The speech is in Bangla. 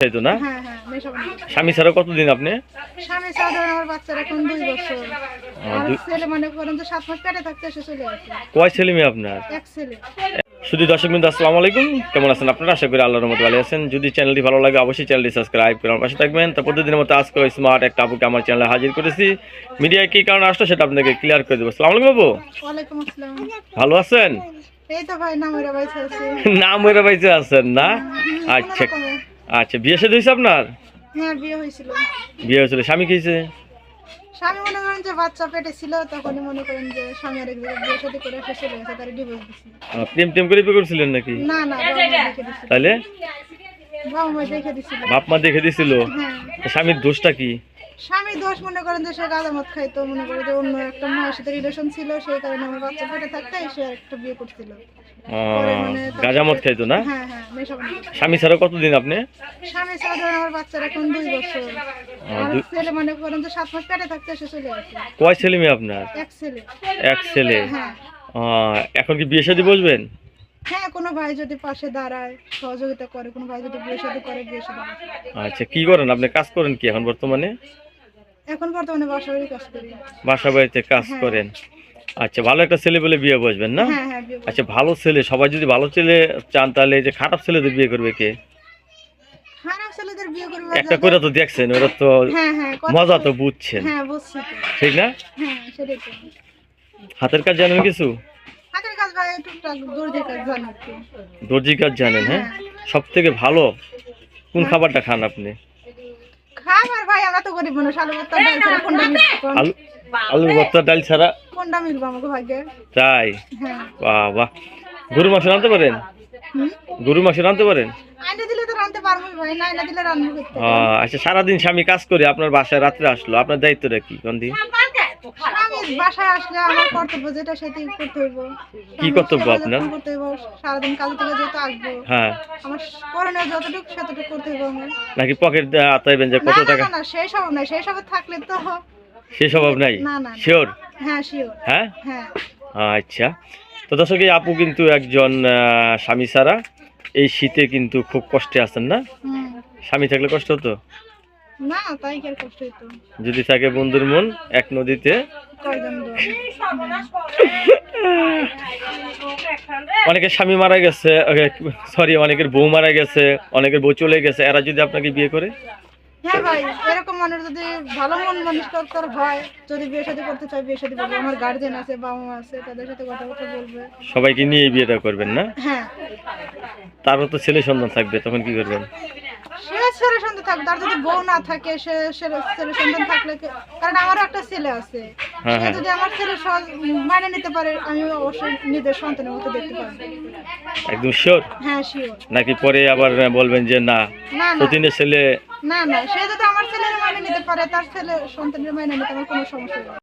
না? হ্যাঁ হ্যাঁ স্বামী ছাড়া কতদিন আপনি? স্বামী সাধারণ আমার বাচ্চার এখন দুই বছর। আর ছেলে মনে করেন যে সাত মাস পেটে থাকতে এসে চলে আসে। কয় ছেলে মেয়ে আপনার? এক ছেলে। শুধু দর্শক বিন্দু আসসালামু আলাইকুম। কেমন আছেন আপনারা? আশা করি আল্লাহর মতো ভালো আছেন। যদি চ্যানেলটি ভালো লাগে অবশ্যই চ্যানেলটি সাবস্ক্রাইব করে আমার পাশে থাকবেন। তো প্রতিদিনের মতো আজকে স্মার্ট একটা আপুকে আমার চ্যানেলে হাজির করেছি। মিডিয়ায় কী কারণে আসলো সেটা আপনাকে ক্লিয়ার করে দেবো। সালাম আলাইকুম বাবু ওয়ালাইকুম আসসালাম। ভালো আছেন? এই তো ভাই নামের আছেন না? আচ্ছা। কোনোরকমে। আচ্ছা বিয়ে সাথে হয়েছে আপনার? হ্যাঁ বিয়ে হয়েছিল। বিয়ে হয়েছিল স্বামী খেয়েছে স্বামী মনে করেন যে বাচ্চা পেটে ছিল তখনই মনে করেন যে স্বামী আরেক জায়গায় বিয়ে সাথে করে চলে গেছে তার ডিভোর্স দিছিল প্রেম টেম করে বিয়ে করছিলেন নাকি? না না তাহলে বাবা মা দেখে দিছিল বাপ মা দেখে দিছিল হ্যাঁ। স্বামীর দোষটা কি? স্বামী দোষ মনে করেন যে সে গাঁজা মদ খাইতো মনে করে যে অন্য একটা মায়ের সাথে রিলেশন ছিল সেই কারণে আমার বাচ্চা পেটে থাকতে সে একটা বিয়ে করছিল। মানে তার- গাজামত খাইতো না? হ্যাঁ হ্যাঁ। স্বামী ছাড়া কতদিন আপনি? স্বামী সাধারণ আমার বাচ্চার এখন দুই বছর। ছেলে মনে করেন যে সাত মাস পেটে থাকতে সে চলে কয় ছেলে মেয়ে আপনার? এক ছেলে। এক ছেলে। হ্যাঁ। এখন কি বিয়ে শাদী বসবেন? হ্যাঁ কোনো ভাই যদি পাশে দাঁড়ায় সহযোগিতা করে কোনো ভাই যদি বিয়ে করে বিয়ে আচ্ছা কি করেন? আপনি কাজ করেন কি এখন বর্তমানে? এখন বর্তমানে কাজ করি। বাসা বাড়িতে কাজ হ্যাঁ। করেন। আচ্ছা ভালো একটা ছেলে বলে বিয়ে বসবেন না? হ্যাঁ হ্যাঁ। আচ্ছা ভালো ছেলে সবাই যদি ভালো ছেলে চান তাহলে যে খারাপ ছেলেদের বিয়ে করবে কে? একটা করে তো দেখছেন ওরা তো হ্যাঁ মজা তো বুঝছেন। ঠিক না? হাতের কাজ জানেন কিছু? দর্জি কাজ জানেন হ্যাঁ? সব থেকে ভালো কোন খাবারটা খান আপনি? আলু ভর্তা ডাল ছাড়া কোনটা মিলবে আমাকে ভাগ্যে তাই? বাহ বাহ গরু মাংস রাঁধতে পারেন? গরু মাংস রাঁধতে পারেন? আচ্ছা সারাদিন স্বামী কাজ করে আপনার বাসায় রাত্রে আসলো। আপনার দায়িত্বটা কি কোন বাসায় আসলে আমার কর্তব্য যেটা সেটাই করতে হইব। কি কর্তব্য আপনার? করতে হইব সারাদিন কাজ থেকে যেহেতু আসব। হ্যাঁ। আমার করণীয় যতটুকু সেতটুকু করতে হইব আমার। নাকি পকেট আতাইবেন যে কত টাকা? না, সেই সব না সেই সব থাকলে তো সে স্বভাব নাই। শিওর হ্যাঁ হ্যাঁ? হ্যাঁ। আচ্ছা। তো দর্শক এই আপু কিন্তু একজন স্বামী ছাড়া এই শীতে কিন্তু খুব কষ্টে আছেন না? স্বামী থাকলে কষ্ট হতো? না তাই কি কষ্ট হইতো? যদি থাকে বন্ধুর মন এক নদীতে। অনেকের স্বামী মারা গেছে সরি অনেকের বউ মারা গেছে অনেকের বউ চলে গেছে। এরা যদি আপনাকে বিয়ে করে? হ্যাঁ ভাই এরকম মানুষ যদি ভালো মন মানসিকতার হয় যদি বিয়ে শাদী করতে চায় বিয়ে শাদী করবে। আমার গার্জেন আছে বাবা মা আছে তাদের সাথে কথা কথা বলবে। সবাইকে নিয়ে বিয়েটা করবেন না? হ্যাঁ। তারও তো ছেলে সন্তান থাকবে তখন কি করবেন? সে ছেলে সন্তান থাকবে তার যদি বউ না থাকে সে ছেলে ছেলে সন্তান থাকলে কারণ আমারও একটা ছেলে আছে। হ্যাঁ, সে হ্যাঁ। যদি আমার ছেলে মানে নিতে পারে আমি অবশ্যই নিজের সন্তানের মতো দেখতে পারব। একদম শিওর হ্যাঁ শিওর নাকি পরে আবার বলবেন যে না। সতীনের ছেলে না না, সে যদি আমার ছেলের মাইনে নিতে পারে, তার ছেলে সন্তানের মাইনে নিতে আমার কোনো সমস্যা নেই।